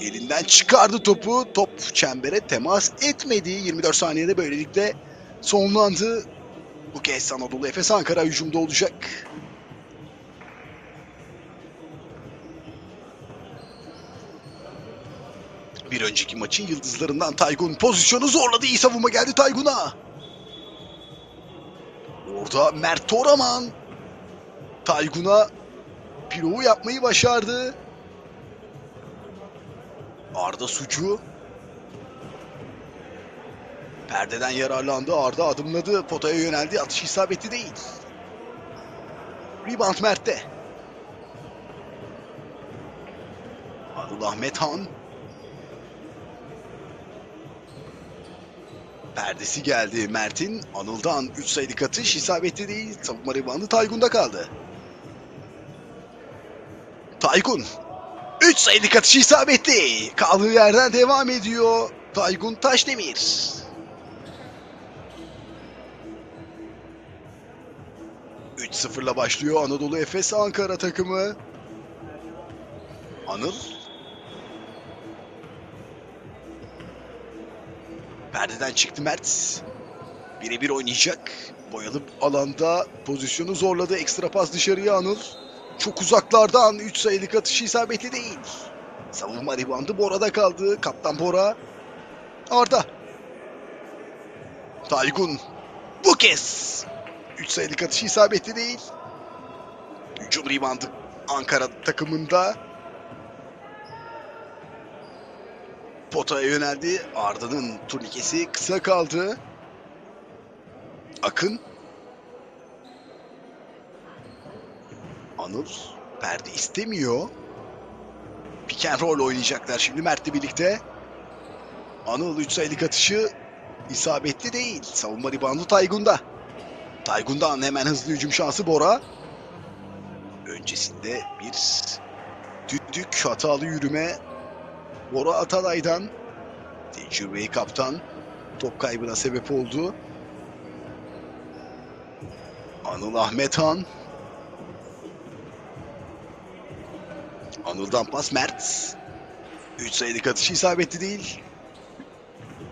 Elinden çıkardı topu. Top çembere temas etmedi. 24 saniyede böylelikle sonlandı. Bu kez Anadolu Efes Ankara hücumda olacak. Bir önceki maçın yıldızlarından Taygun pozisyonu zorladı. İyi savunma geldi Taygun'a. Orada Mert Toraman Taygun'a pirovu yapmayı başardı. Arda Sucu perdeden yararlandı. Arda adımladı. Potaya yöneldi. Atış isabetli değil. Rebound Mert'te. Anıl Ahmet Han. Perdesi geldi Mert'in. Anıl'dan 3 sayılık atış isabetli değil. Savunma reboundu Taygun'da kaldı. Taygun. 3 sayılık atış isabetli. Kaldığı yerden devam ediyor. Taygun Taşdemir. Üç sıfırla başlıyor Anadolu Efes Ankara takımı. Anıl. Perdeden çıktı Mert. Birebir oynayacak. Boyalı alanda pozisyonu zorladı. Ekstra pas dışarıya Anıl. Çok uzaklardan 3 sayılık atışı isabetli değil. Savunma ribandı Bora'da kaldı. Kaptan Bora. Arda. Taygun. Bu kez. 3 sayılık atışı isabetli değil. Hücum ribandı Ankara takımında. Potaya yöneldi. Arda'nın turnikesi kısa kaldı. Akın. Anıl perde istemiyor. Pick and roll oynayacaklar şimdi Mert'le birlikte. Anıl 3 sayılık atışı isabetli değil. Savunma ribandı Taygun'da. Taygun'dan hemen hızlı hücum şansı Bora. Öncesinde bir düdük hatalı yürüme. Bora Atalay'dan tecrübeli kaptan top kaybına sebep oldu. Anıl Ahmet Han Anıl'dan pas Mert. 3 sayılık atışı isabetli değil.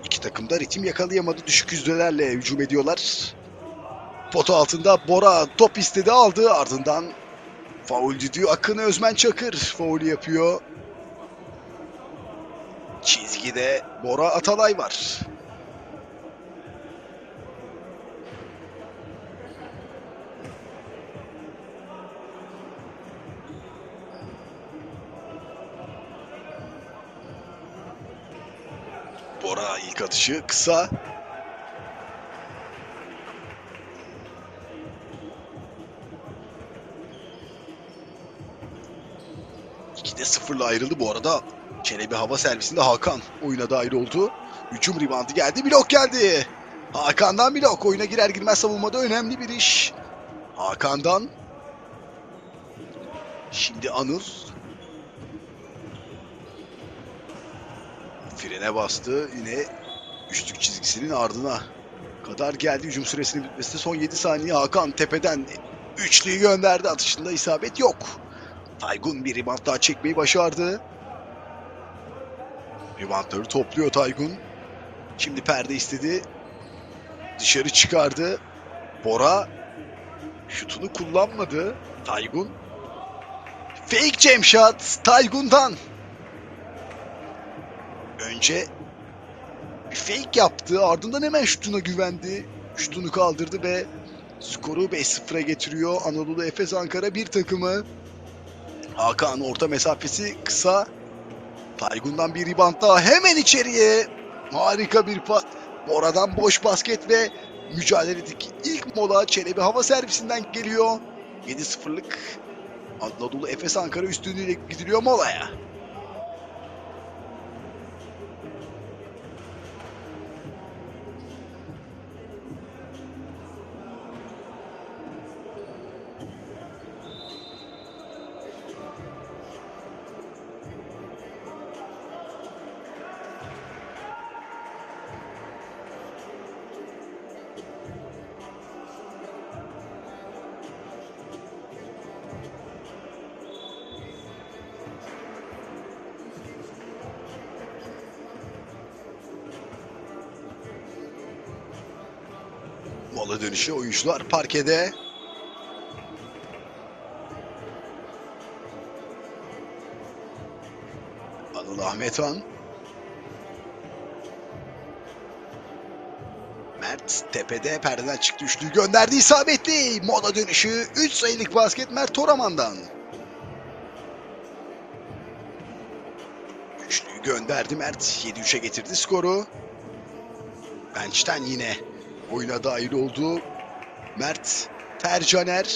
İki takım da ritim yakalayamadı. Düşük yüzdelerle hücum ediyorlar. Potu altında Bora top istedi aldı. Ardından faul düdüğü Akın Özmen Çakır faul yapıyor. Çizgide Bora Atalay var. Bora ilk atışı kısa. İkide sıfırla ayrıldı bu arada. Çelebi hava servisinde Hakan oyuna dahil oldu. Hücum ribandı geldi. Blok geldi. Hakan'dan blok. Oyuna girer girmez savunmada önemli bir iş. Hakan'dan. Şimdi Anıl. Frene bastı. Yine üçlük çizgisinin ardına kadar geldi. Hücum süresinin bitmesine son 7 saniye. Hakan tepeden üçlüyü gönderdi. Atışında isabet yok. Taygun bir rebound daha çekmeyi başardı. Reboundları topluyor Taygun. Şimdi perde istedi. Dışarı çıkardı. Bora şutunu kullanmadı. Taygun. Fake jam shot Taygun'dan. Önce bir fake yaptı. Ardından hemen şutuna güvendi. Şutunu kaldırdı ve skoru 5-0'a getiriyor. Anadolu Efes Ankara bir takımı. Hakan orta mesafesi kısa. Taygun'dan bir rebound daha hemen içeriye. Harika bir pas. Mora'dan boş basket ve mücadeledeki ilk mola Çelebi hava servisinden geliyor. 7-0'lık Anadolu Efes Ankara üstünlüğüyle gidiliyor molaya. Mola dönüşü oyuncular parkede. Anıl Ahmetan. Mert tepede perdeden çıktı üçlüyü gönderdi isabetli. Mola dönüşü 3 sayılık basket Mert Toraman'dan. Üçlüyü gönderdi Mert. 7-3'e getirdi skoru. Bench'ten yine oyuna dahil oldu. Mert Tercaner.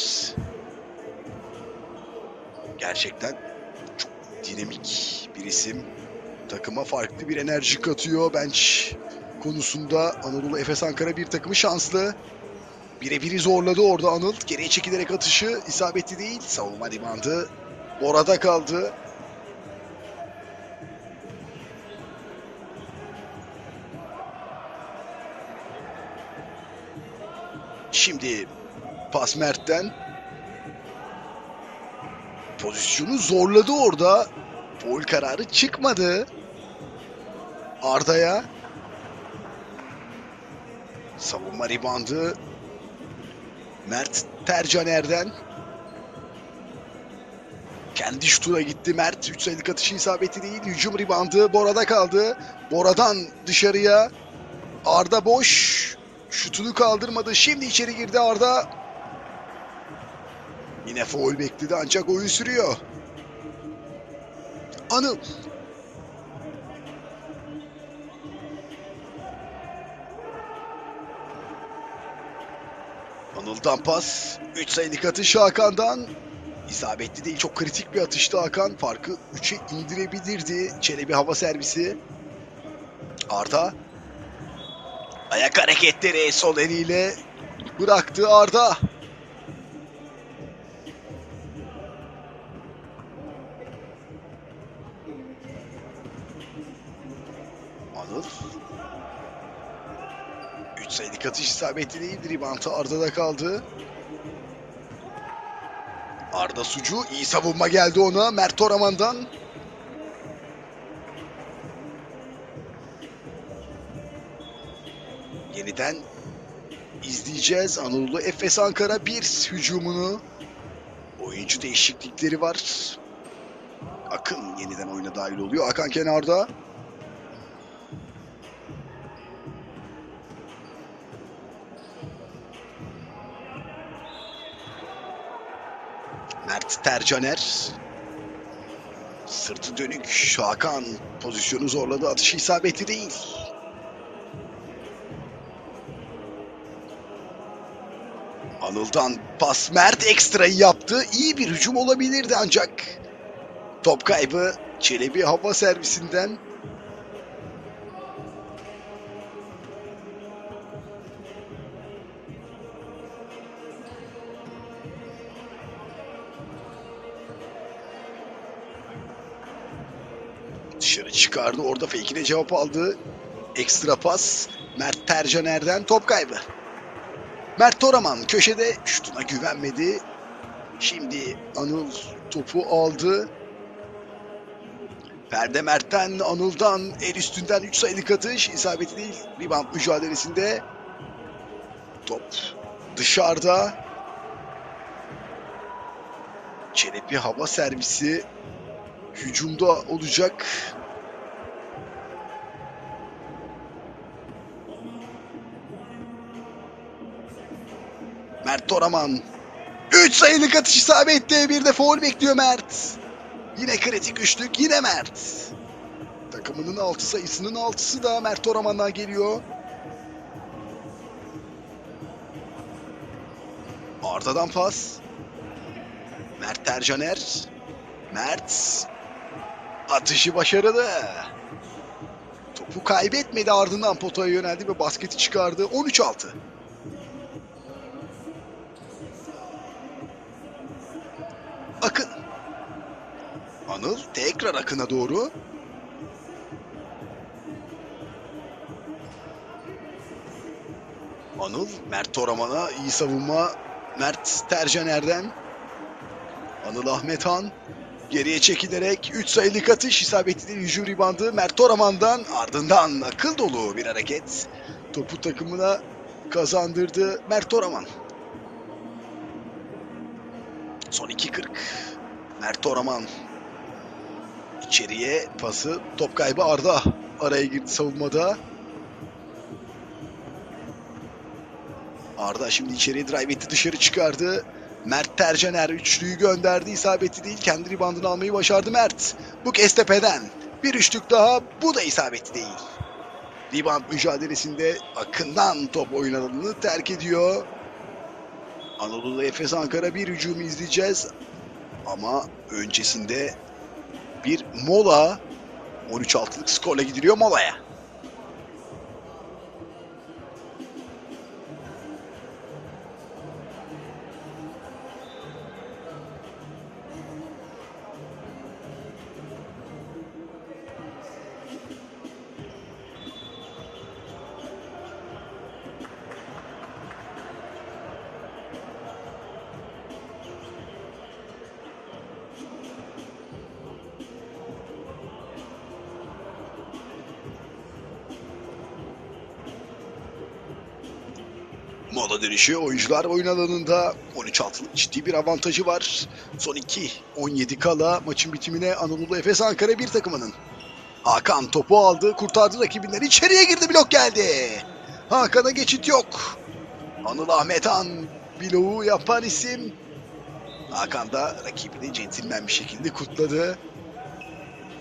Gerçekten çok dinamik bir isim. Takıma farklı bir enerji katıyor. Bench konusunda Anadolu Efes Ankara bir takımı şanslı. Birebiri zorladı orada Anıl. Geriye çekilerek atışı isabetli değil. Savunma limandı. Orada kaldı. Şimdi pas Mert'ten. Pozisyonu zorladı orada. Foul kararı çıkmadı. Arda'ya. Savunma ribandı. Mert Tercaner'den. Kendi şutuna gitti Mert. 3 sayılık atışı isabeti değil. Hücum ribandı. Bora'da kaldı. Bora'dan dışarıya. Arda boş. Şutunu kaldırmadı. Şimdi içeri girdi Arda. Yine foul bekledi ancak oyun sürüyor. Anıl. Anıl'dan pas. 3 sayılık atış Hakan'dan. İsabetli değil. Çok kritik bir atıştı Hakan. Farkı 3'e indirebilirdi. Çelebi hava servisi. Arda. Ayak hareketleri sol eliyle bıraktı Arda. Anıl. 3 sayılık atış isabetli değil. Ribantı Arda'da kaldı. Arda Sucu iyi savunma geldi ona. Mert Toraman'dan. Yeniden izleyeceğiz. Anadolu Efes Ankara bir hücumunu. Oyuncu değişiklikleri var. Akın yeniden oyuna dahil oluyor. Hakan kenarda. Mert Tercaner. Sırtı dönük. Hakan pozisyonu zorladı. Atışı isabetli değil. Anıl'dan pas Mert ekstrayı yaptı. İyi bir hücum olabilirdi ancak top kaybı Çelebi hava servisinden. Dışarı çıkardı. Orada fake'ine cevap aldı. Ekstra pas. Mert Tercaner'den top kaybı. Mert Toraman köşede şutuna güvenmedi. Şimdi Anıl topu aldı. Perde Mert'ten Anıl'dan el üstünden 3 sayılık atış. isabeti değil. Rebound mücadelesinde. Top dışarıda. Çelebi hava servisi hücumda olacak. Mert Toraman. 3 sayılık atış isabetli. Bir de foul bekliyor Mert. Yine kritik üçlük. Yine Mert. Takımının 6 sayısının 6'sı da Mert Toraman'dan geliyor. Arda'dan pas. Mert Tercaner. Mert. Atışı başarılı. Topu kaybetmedi ardından potaya yöneldi ve basketi çıkardı. 13-6. Anıl tekrar Akın'a doğru. Anıl Mert Toraman'a iyi savunma. Mert Tercaner'den. Anıl Ahmethan geriye çekilerek 3 sayılık atış isabetli hücum ribandı Mert Toraman'dan ardından akıl dolu bir hareket. Topu takımına kazandırdı Mert Oraman. Son 2.40. Mert Oraman içeriye pası top kaybı Arda araya girdi savunmada. Arda şimdi içeriye drive etti dışarı çıkardı. Mert Tercener üçlüyü gönderdi isabeti değil kendi ribandını almayı başardı Mert. Bu kez tepeden bir üçlük daha bu da isabeti değil. Rebound mücadelesinde Akın'dan top oyun alanını terk ediyor. Anadolu Efes Ankara bir hücumu izleyeceğiz. Ama öncesinde bir mola 13-6'lık skorla gidiliyor molaya. Mola dönüşü oyuncular oyun alanında 13-6'lık ciddi bir avantajı var. Son 2 17 kala maçın bitimine Anadolu Efes Ankara bir takımının. Hakan topu aldı, kurtardı rakibinden. içeriye girdi, blok geldi. Hakan'a geçit yok. Anıl Ahmetan bloğu yapan isim. Hakan da rakibini centilmen bir şekilde kutladı.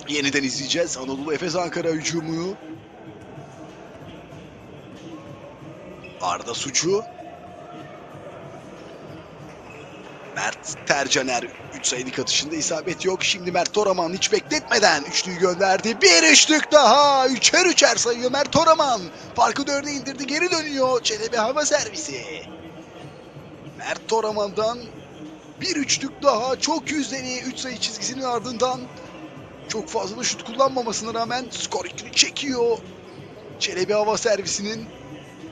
Yeniden izleyeceğiz Anadolu Efes Ankara hücumunu. Arda Suçu. Mert Tercaner 3 sayılık atışında isabet yok. Şimdi Mert Toraman hiç bekletmeden üçlüyü gönderdi. Bir üçlük daha. Üçer üçer sayıyor Mert Toraman. Farkı dörde indirdi. Geri dönüyor. Çelebi hava servisi. Mert Toraman'dan bir üçlük daha. Çok yüzdeni 3 sayı çizgisinin ardından çok fazla şut kullanmamasına rağmen skor ikili çekiyor. Çelebi hava servisinin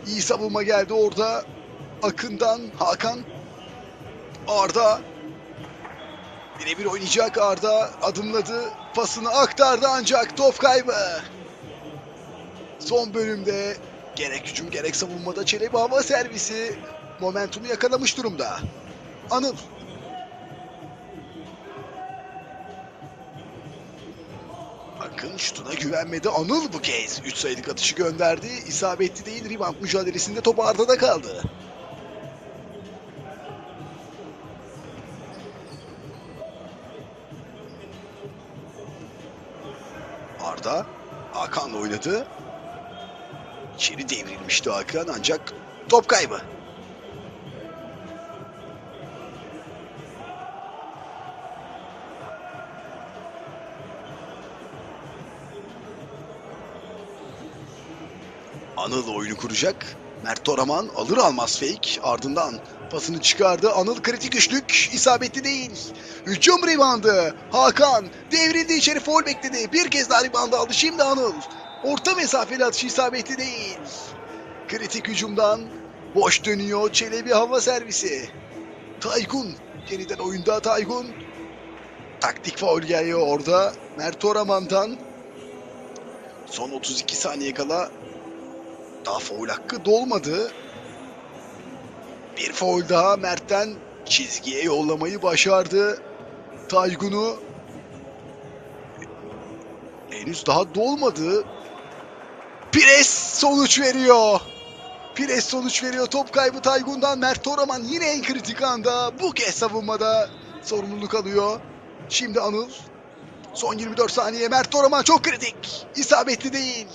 İyi savunma geldi orada. Akın'dan Hakan. Arda. Birebir oynayacak Arda. Adımladı. Pasını aktardı ancak top kaybı. Son bölümde gerek hücum gerek savunmada Çelebi hava servisi momentumu yakalamış durumda. Anıl. Şutuna güvenmedi. Anıl bu kez 3 sayılık atışı gönderdi. İsabetli değil. Rebound mücadelesinde top Arda'da kaldı. Arda Hakan'la oynadı. İçeri devrilmişti Hakan ancak top kaybı. Anıl oyunu kuracak. Mert Toraman alır almaz fake. Ardından pasını çıkardı. Anıl kritik üçlük. isabetli değil. Hücum reboundı. Hakan devrildi içeri foul bekledi. Bir kez daha reboundı aldı. Şimdi Anıl. Orta mesafeli atışı isabetli değil. Kritik hücumdan boş dönüyor. Çelebi hava servisi. Taygun yeniden oyunda Taygun. Taktik faul geliyor orada. Mert Toraman'dan. Son 32 saniye kala daha faul hakkı dolmadı. Bir faul daha Mert'ten çizgiye yollamayı başardı. Taygun'u henüz daha dolmadı. Pires sonuç veriyor. Pires sonuç veriyor. Top kaybı Taygun'dan Mert Toraman yine en kritik anda bu kez savunmada sorumluluk alıyor. Şimdi Anıl. Son 24 saniye Mert Toraman çok kritik. İsabetli değil.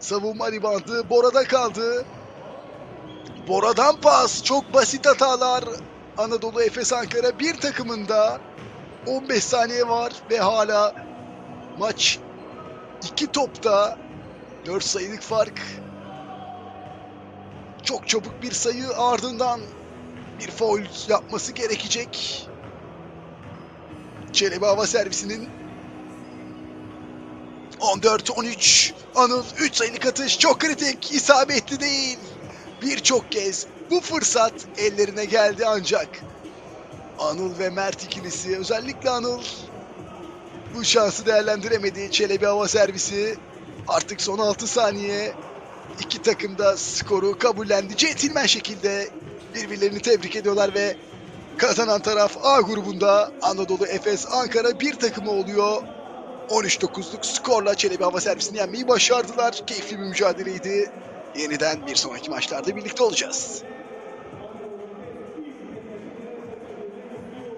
Savunma ribandı Bora'da kaldı. Bora'dan pas. Çok basit hatalar. Anadolu Efes Ankara bir takımında 15 saniye var ve hala maç iki topta 4 sayılık fark. Çok çabuk bir sayı ardından bir foul yapması gerekecek. Çelebi hava servisinin 14-13 Anıl 3 sayılık atış çok kritik isabetli değil. Birçok kez bu fırsat ellerine geldi ancak Anıl ve Mert ikilisi özellikle Anıl bu şansı değerlendiremedi. Çelebi hava servisi artık son 6 saniye iki takım da skoru kabullendi. Centilmen şekilde birbirlerini tebrik ediyorlar ve kazanan taraf A grubunda Anadolu Efes Ankara bir takımı oluyor. 13-9'luk skorla Çelebi Hava Servisini yenmeyi başardılar. Keyifli bir mücadeleydi. Yeniden bir sonraki maçlarda birlikte olacağız.